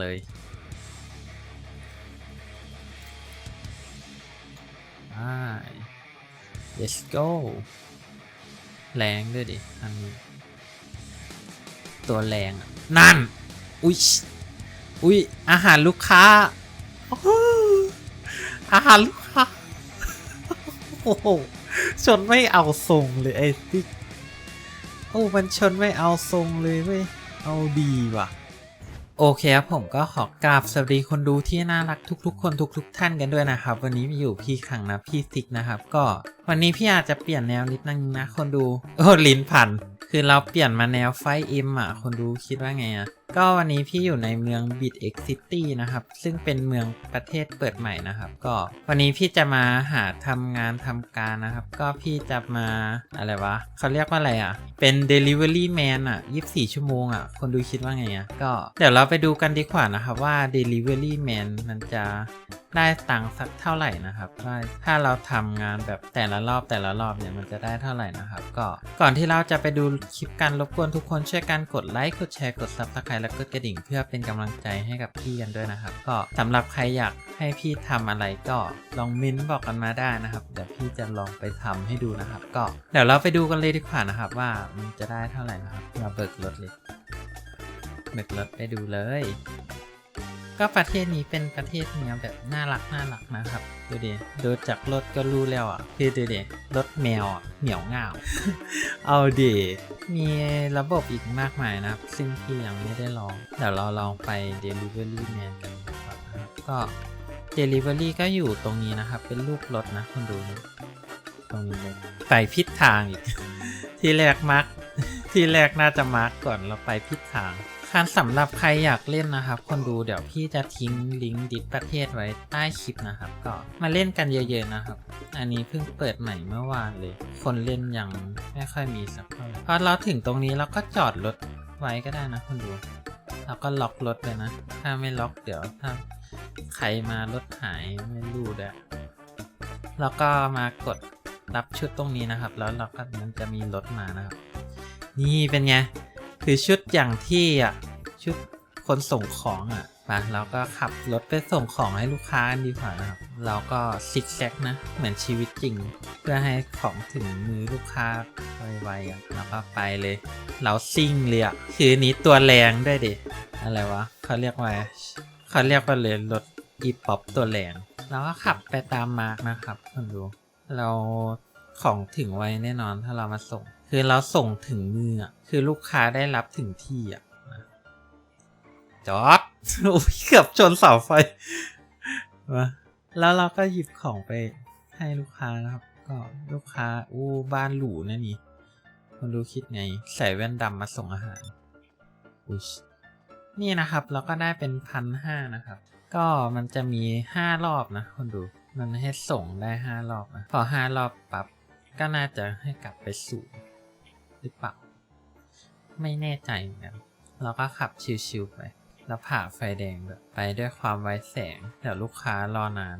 เลยไป let's go แรงด้วยดิ อันนี้ ตัวแรงอะนั่น อุ๊ย อุ๊ย อาหารลูกค้าโอ้โหอาหารลูกค้า โอ้โห ชนไม่เอาทรงเลยไอ้ติ๊กโอ้ มันชนไม่เอาทรงเลยเว้ย เอาดีว่ะ โอเคครับผมก็ขอกราบสวัสดีคนดูที่น่ารักทุก ๆ คนทุก ๆ ท่านกันด้วยนะครับ วันนี้มีอยู่พี่ขังนะพี่ติ๊กนะครับ ก็วันนี้พี่อาจจะเปลี่ยนแนวนิดนึงนะคนดู โอ้ลิ้นพัน คือเราเปลี่ยนมาแนวไฟเอ็มอะคนดูคิดว่าไงอะ ก็วันนี้พี่อยู่ในเมือง b i t X City นะครับ ซึ่งเป็นเมืองประเทศเปิดใหม่นะครับ ก็วันนี้พี่จะมาหาทำงานทำการนะครับ ก็พี่จะมาอะไรวะเขาเรียกว่าอะไรอะ เป็น Delivery Man อะ 24 ชั่วโมงอะ คนดูคิดว่าไงอะ ก็เดี๋ยวเราไปดูกันดีกว่านะครับว่า Delivery Man มันจะได้ตังค์สักเท่าไหร่นะครับถ้าเราทำงานแบบแต่ละรอบแต่ละรอบเนี่ยมันจะได้เท่าไหร่นะครับ ก็ก่อนที่เราจะไปดูคลิปกันรบกวนทุกคนช่วยกันกดไลค์กดแชร์กด Subscribe และกดกระดิ่งเพื่อเป็นกำลังใจให้กับพี่กันด้วยนะครับ ก็สำหรับใครอยากให้พี่ทำอะไรก็ลองมิ้นบอกกันมาได้นะครับเดี๋ยวพี่จะลองไปทำให้ดูนะครับ ก็เดี๋ยวเราไปดูกันเลยดีกว่านะครับ ว่ามันจะได้เท่าไหร่นะครับเราเบิกรถเลยเบิกรถไปดูเลย ก็ประเทศนี้เป็นประเทศแนวแบบน่ารักน่ารักนะครับ ดูดิดูจากรถก็รู้แล้วอะคือดูดิรถแมวอะเหนียวง่าว เอาดิมีระบบอีกมากมายนะครับ ซึ่งพี่ยังไม่ได้ลอง เดี๋ยวเราลองไป Delivery Man กันดีกว่านะครับก็ Delivery ก็อยู่ตรงนี้นะครับ เป็นรูปรถนะคุณดูตรงนี้เลยไปพิษทางอีก ที่แรกมาร์กที่แรกน่าจะมาร์กก่อนเราไปพิษทาง คันสำหรับใครอยากเล่นนะครับ คนดูเดี๋ยวพี่จะทิ้งลิงก์ดิสประเทศไว้ใต้คลิปนะครับ ก็มาเล่นกันเยอะๆนะครับ อันนี้เพิ่งเปิดใหม่เมื่อวานเลย คนเล่นยังไม่ค่อยมีสักเท่าไหร่พอเราถึงตรงนี้เราก็จอดรถไว้ก็ได้นะคนดูเราก็ล็อกรถเลยนะ ถ้าไม่ล็อกเดี๋ยวถ้าใครมารถหายไม่รู้เด้อแล้วก็มากดรับชุดตรงนี้นะครับ แล้วเราก็มันจะมีรถมานะครับ นี่เป็นไง คือชุดอย่างที่อะชุดคนส่งของอะมาเราก็ขับรถไปส่งของให้ลูกค้ากันดีกว่านะครับ เราก็ซิกแซกนะ เหมือนชีวิตจริง เพื่อให้ของถึงมือลูกค้าไวๆอะแล้วก็ไปเลย เราซิ่งเลยอะคือนี้ตัวแรงด้วยดิอะไรวะเขาเรียกว่าเขาเรียกว่าเลยรถอีป๊อปตัวแรงเราก็ขับไปตามมาร์กนะครับคุณดูเราของถึงไวแน่นอนถ้าเรามาส่ง คือเราส่งถึงมืออะคือลูกค้าได้รับถึงที่อะจอดโอ้ยเกือบชนเสาไฟมาแล้วเราก็หยิบของไปให้ลูกค้านะครับ ก็ลูกค้าอู้บ้านหรูนะนี่คนดูคิดไงใส่แว่นดำมาส่งอาหารอุ๊ยนี่นะครับเราก็ได้เป็นพันห้านะครับ ก็มันจะมีห้ารอบนะคนดูมันให้ส่งได้ห้ารอบนะพอห้ารอบปรับก็น่าจะให้กลับไปสู่ หรือเปล่า ไม่แน่ใจเหมือนกันเราก็ขับชิวๆไป แล้วผ่าไฟแดงแบบไปด้วยความไวแสงเดี๋ยวลูกค้ารอนาน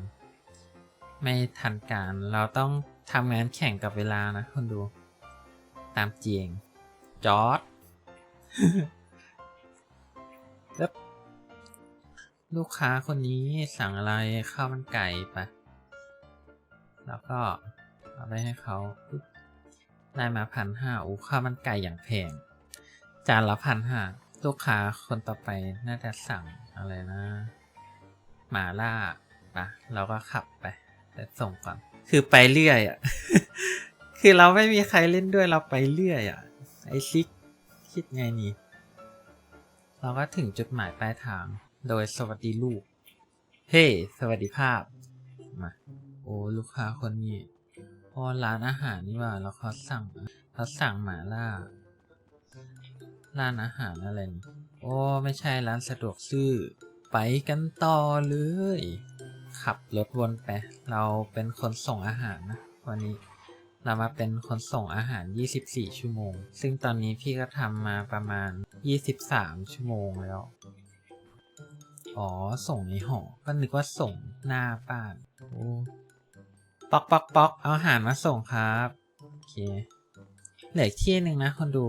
ไม่ทันการเราต้องทำงานแข่งกับเวลานะคนดู ตามเจียงจอดแล้วลูกค้าคนนี้สั่งอะไรข้าวมันไก่ไปแล้วก็เอาไปให้เขาปุ๊บ ได้มาพันห้าอู้ข้าวมันไก่อย่างแพง จานละพันห้าลูกค้าคนต่อไปน่าจะสั่งอะไรนะ หมาล่าปะเราก็ขับไปแต่ส่งก่อน คือไปเรื่อยอะ คือเราไม่มีใครเล่นด้วยเราไปเรื่อยอะ ไอซิกคิดไงนี่ เราก็ถึงจุดหมายปลายทาง โดยสวัสดีลูก เฮ้สวัสดีภาพ มา โอ้ ลูกค้าคนนี้ อ๋อร้านอาหารนี่ว่าแล้วเขาสั่งเขาสั่งหมาล่า ร้านอาหารอะไรโอ้ไม่ใช่ร้านสะดวกซื้อ ไปกันต่อเลย ขับรถวนไป เราเป็นคนส่งอาหารนะวันนี้เรามาเป็นคนส่งอาหาร 24 ชั่วโมง ซึ่งตอนนี้พี่ก็ทำมาประมาณ 23 ชั่วโมงแล้ว อ๋อ ส่งในหอ ก็นึกว่าส่งหน้าบ้าน โอ้ ป๊อกป๊อกป๊อกเอาอาหารมาส่งครับโอเคเหลืออกที่หนึ่งนะคนดู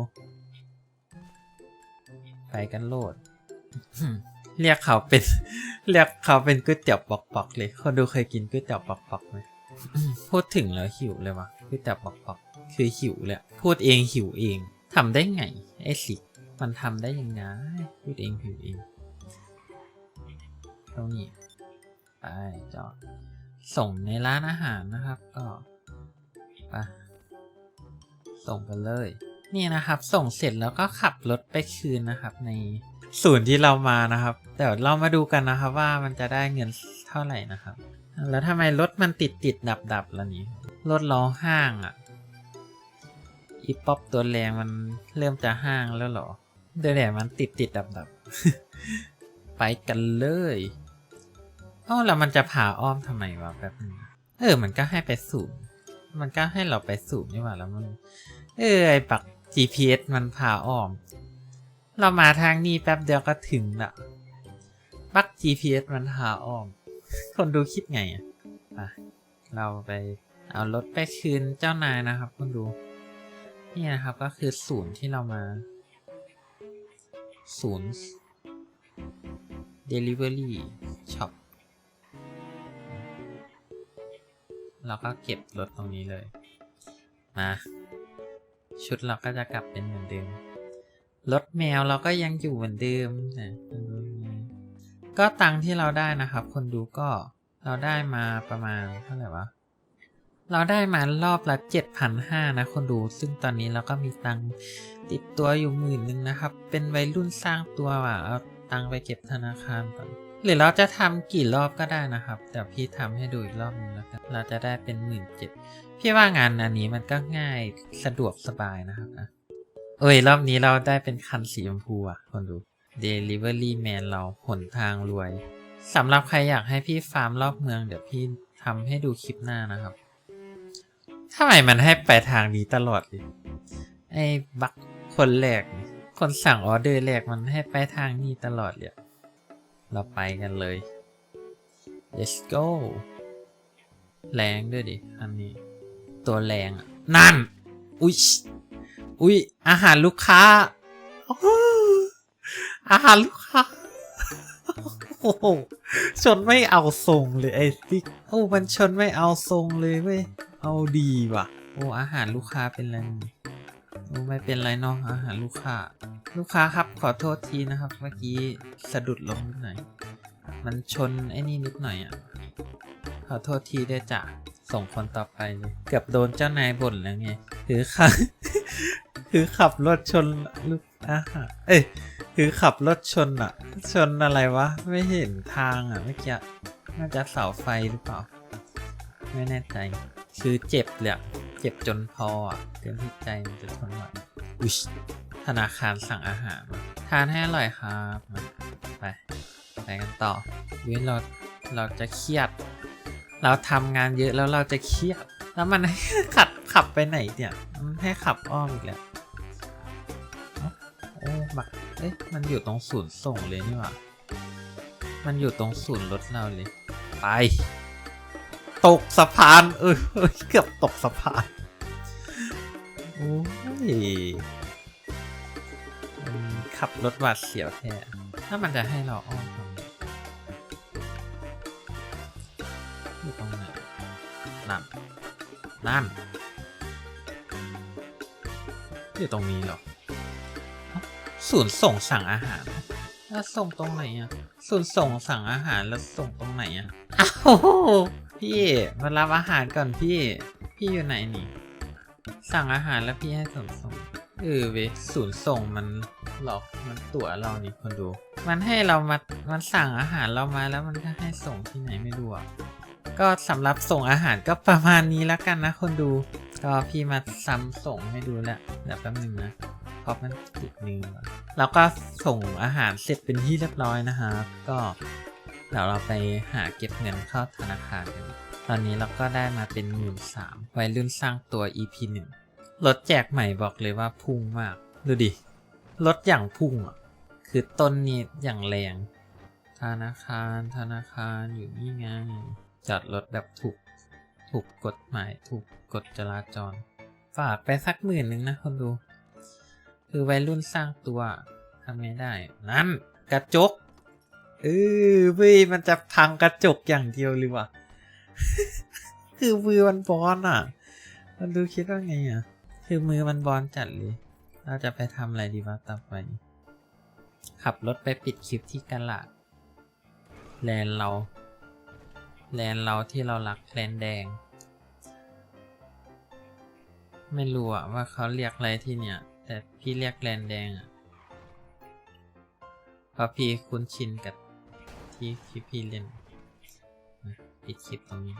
ไปกันโหลด เรียกเขาเป็น เรียกเขาเป็นก๋วยเตี๋ยวปอกๆเลย คนดูเคยกินก๋วยเตี๋ยวปอกๆไหมพูดถึงแล้วหิวเลยวะก๋วยเตี๋ยวปอกๆคือหิวเลยพูดเองหิวเองทำได้ไงไอ้สิมันทำได้ยังไงพูดเองหิวเองตรงนี้ไปจอด ส่งในร้านอาหารนะครับ ก็ไปส่งกันเลย นี่นะครับ ส่งเสร็จแล้วก็ขับรถไปคืนนะครับ ในศูนย์ที่เรามานะครับเดี๋ยวเรามาดูกันนะครับว่ามันจะได้เงินเท่าไหร่นะครับ แล้วทำไมรถมันติดติดดับดับล้วนี่รถล้อห้างอะอีป๊อปตัวแรงมันเริ่มจะห้างแล้วหรอเดี๋ยวแหละมันติดติดดับดับไปกันเลย อ้าแล้วมันจะผ่าอ้อมทำไมวะแบบนี้เออ มันก็ให้ไปสูงมันก็ให้เราไปสูงนี่หว่าแล้วมัน เออไอปัก GPS มันพาอ้อม เรามาทางนี้แป๊บเดียวก็ถึงละปัก GPS มันพาอ้อม คนดูคิดไงอะไปเราไปเอารถไปคืนเจ้านายนะครับคนดู นี่นะครับก็คือศูนย์ที่เรามา ศูนย์ Delivery Shop เราก็เก็บรถตรงนี้เลย มา ชุดเราก็จะกลับเป็นเหมือนเดิม รถแมวเราก็ยังอยู่เหมือนเดิมนะก็ตังที่เราได้นะครับ คนดูก็เราได้มาประมาณเท่าไหร่วะ เราได้มารอบละเจ็ดพันห้านะคนดู ซึ่งตอนนี้เราก็มีตังติดตัวอยู่หมื่นหนึ่งนะครับ เป็นวัยรุ่นสร้างตัวว่ะเอาตังไปเก็บธนาคารก่อน หรือเราจะทำกี่รอบก็ได้นะครับ แต่พี่ทำให้ดูอีกรอบนึงแล้วกันเราจะได้เป็นหมื่นเจ็ดพี่ว่างานอันนี้มันก็ง่ายสะดวกสบายนะครับนะเอ้ยรอบนี้เราได้เป็นคันสีชมพูอะคนดู Delivery Man เราหนทางรวยสำหรับใครอยากให้พี่ฟาร์มรอบเมืองเดี๋ยวพี่ทำให้ดูคลิปหน้านะครับทำไมมันให้ไปทางนี้ตลอดเลยไอ้บักคนแรก คนสั่งออเดอร์แรกมันให้ไปทางนี้ตลอดเลย เราไปกันเลย let's go แรงด้วยดิ อันนี้ ตัวแรงอะนั่น อุ๊ย อุ๊ย อาหารลูกค้า อาหารลูกค้า โอ้โห ชนไม่เอาทรงเลยไอ้ติ๊กโอ้ มันชนไม่เอาทรงเลยเว้ย เอาดีว่ะ โอ้ อาหารลูกค้าเป็นไร ไม่เป็นไรเนาะอาหารลูกค้า ลูกค้าครับขอโทษทีนะครับ เมื่อกี้สะดุดล้มนิดหน่อยมันชนไอ้นี่นิดหน่อยอะ ขอโทษทีได้จ้ะส่งคนต่อไปเลยเกือบโดนเจ้านายบ่นแล้วไงถือขับถือขับรถชนลูกอาหารเอ้ยถือขับรถชนอะชนอะไรวะ ไม่เห็นทางอะเมื่อกี้น่าจะเสาไฟหรือเปล่า ไม่แน่ใจ คือเจ็บเลยอะ เจ็บจนพออะเกินที่ใจมันจะทนไหวอุ๊ยธนาคารสั่งอาหารมาทานให้อร่อยครับมาไปไปกันต่อเว้ยเราเราจะเครียด เราทำงานเยอะแล้วเราจะเครียด แล้วมันให้ขับขับไปไหนเนี่ยมันให้ขับอ้อมอีกแล้วเอ้าโอ้บักเอ๊ะมันอยู่ตรงศูนย์ส่งเลยนี่หว่ามันอยู่ตรงศูนย์รถเราเลย ไป ตกสะพาน เออเอ้ยเกือบตกสะพาน โอ้ยขับรถหวาดเสียวแท้ถ้ามันจะให้เราอ้อมทำไงอยู่ตรงไหนนั่นนั่นอยู่ตรงนี้เหรอศูนย์ส่งสั่งอาหาร แล้วส่งตรงไหนอะศูนย์ส่งสั่งอาหารแล้วส่งตรงไหนอะอ้าวพี่มารับอาหารก่อนพี่ พี่อยู่ไหนนี่ สั่งอาหารแล้วพี่ให้ส่งส่งเออเว้ยศูนย์ส่งมันหลอกมันตั๋วเรานี่คนดู มันให้เรามา มันสั่งอาหารเรามาแล้วมันก็ให้ส่งที่ไหนไม่รู้อะก็สำหรับส่งอาหารก็ประมาณนี้แล้วกันนะคนดู ก็พี่มาซ้ำส่งให้ดูแล้วเดี๋ยวแป๊บนึงนะเพราะมันติดมือว่ะแล้วก็ส่งอาหารเสร็จเป็นที่เรียบร้อยนะครับก็เดี๋ยวเราไปหาเก็บเงินเข้าธนาคารกันตอนนี้เราก็ได้มาเป็นหมื่นสามวัยรุ่นสร้างตัว EP หนึ่ง รถแจกใหม่บอกเลยว่าพุ่งมาก ดูดิ รถอย่างพุ่งอะ คือต้นนี้อย่างแรง ธนาคาร ธนาคารอยู่นี่ไง จอดรถแบบถูก ถูกกฎหมาย ถูกกฎจราจร ฝากไปสักหมื่นหนึ่งนะคนดู คือวัยรุ่นสร้างตัวทำไม่ได้ นั่น กระจก เออเว้ยมันจะพังกระจกอย่างเดียวเลยวะคือมือมันบอลอะ มันดูคิดว่าไงอะ คือมือมันบอลจัดเลย เราจะไปทำอะไรดีวะต่อไป ขับรถไปปิดคลิปที่กะลาดแลนเรา แลนเราที่เรารักแลนแดง ไม่รู้อะว่าเขาเรียกอะไรที่เนี่ย แต่พี่เรียกแลนแดงอะเพราะพี่คุ้นชินกับที่ที่พี่เล่นปิดคลิปตรงนี้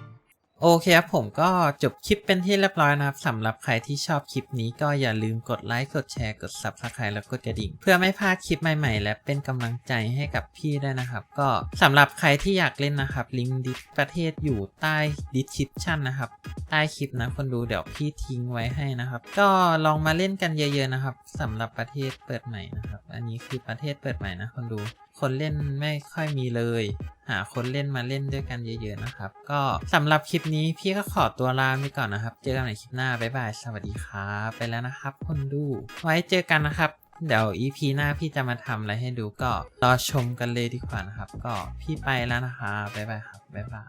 โอเคครับผมก็จบคลิปเป็นที่เรียบร้อยนะครับสำหรับใครที่ชอบคลิปนี้ก็อย่าลืมกดไลค์กดแชร์กด Subscribe แล้วกดกระดิ่ง เพื่อไม่พลาดคลิปใหม่ๆ และเป็นกำลังใจให้กับพี่ด้วยนะครับ ก็สำหรับใครที่อยากเล่นนะครับลิงก์ดิสประเทศอยู่ใต้ดิสคริปชันนะครับใต้คลิปนะคนดูเดี๋ยวพี่ทิ้งไว้ให้นะครับ ก็ลองมาเล่นกันเยอะ ๆนะครับสำหรับประเทศเปิดใหม่นะครับ อันนี้คือประเทศเปิดใหม่นะคนดู คนเล่นไม่ค่อยมีเลย หาคนเล่นมาเล่นด้วยกันเยอะๆนะครับ ก็สำหรับคลิปนี้พี่ก็ขอตัวลาไปก่อนนะครับ เจอกันในคลิปหน้า บ๊ายบาย สวัสดีครับไปแล้วนะครับคนดู ไว้เจอกันนะครับ เดี๋ยว EP หน้าพี่จะมาทำอะไรให้ดูก็รอชมกันเลยดีกว่านะครับ ก็พี่ไปแล้วนะครับบ๊ายบายครับบ๊ายบาย